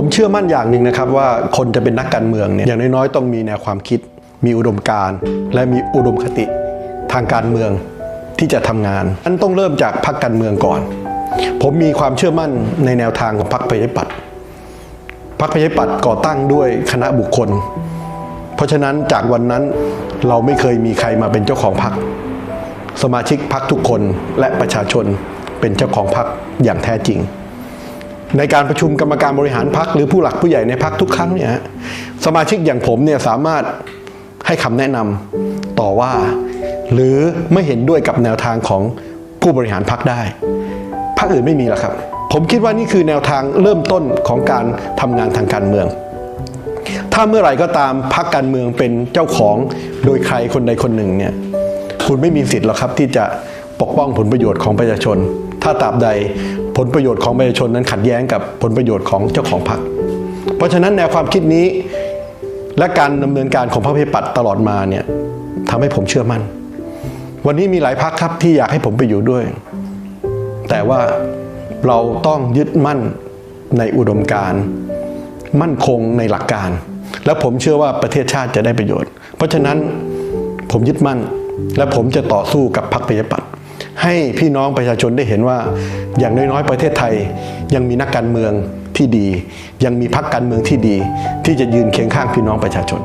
ผมเชื่อมั่นอย่างหนึ่งนะครับว่าคนจะเป็นนักการเมืองเนี่ยอย่างน้อยๆต้องมีแนวความคิด มีอุดมการณ์และมีอุดมคติทางการเมืองที่จะทำงานอันต้องเริ่มจากพรรคการเมืองก่อน ผมมีความเชื่อมั่นในแนวทางของพรรคประชาธิปัตย์พรรคประชาธิปัตย์ก่อตั้งด้วยคณะบุคคล เพราะฉะนั้นจากวันนั้นเราไม่เคยมีใครมาเป็นเจ้าของพรรคสมาชิกพรรคทุกคนและประชาชนเป็นเจ้าของพรรคอย่างแท้จริง ในการประชุมกรรมการบริหารพรรคหรือผู้หลักผู้ใหญ่ในพรรคทุกครั้งเนี่ยฮะสมาชิกอย่างผมเนี่ยสามารถให้คำแนะนำต่อว่า หรือไม่เห็นด้วยกับแนวทางของผู้บริหารพรรคได้พรรคอื่นไม่มีหรอกครับ ผมคิดว่านี่คือแนวทางเริ่มต้นของการทำงานทางการเมือง ถ้าเมื่อไหร่ก็ตามพรรคการเมืองเป็นเจ้าของโดยใครคนใดคนหนึ่งเนี่ยคุณไม่มีสิทธิ์หรอกครับที่จะปกป้องผลประโยชน์ของประชาชน ถ้าตราบใดผลประโยชน์ของประชาชนนั้นขัดแย้งกับผลประโยชน์ของเจ้าของพรรคเพราะฉะนั้นแนวความคิดนี้ และการดำเนินการของพระพิปัตย์ตลอดมาเนี่ยทำให้ผมเชื่อมั่น วันนี้มีหลายพรรคครับที่อยากให้ผมไปอยู่ด้วย แต่ว่าเราต้องยึดมั่นในอุดมการมั่นคงในหลักการ และผมเชื่อว่าประเทศชาติจะได้ประโยชน์ เพราะฉะนั้นผมยึดมั่น และผมจะต่อสู้กับพรรคประชาธิปัตย์ ให้พี่น้องประชาชนได้เห็นว่า อย่างน้อยๆ ประเทศไทยยังมีนักการเมืองที่ดี ยังมีพรรคการเมืองที่ดี ที่จะยืนเคียงข้างพี่น้องประชาชน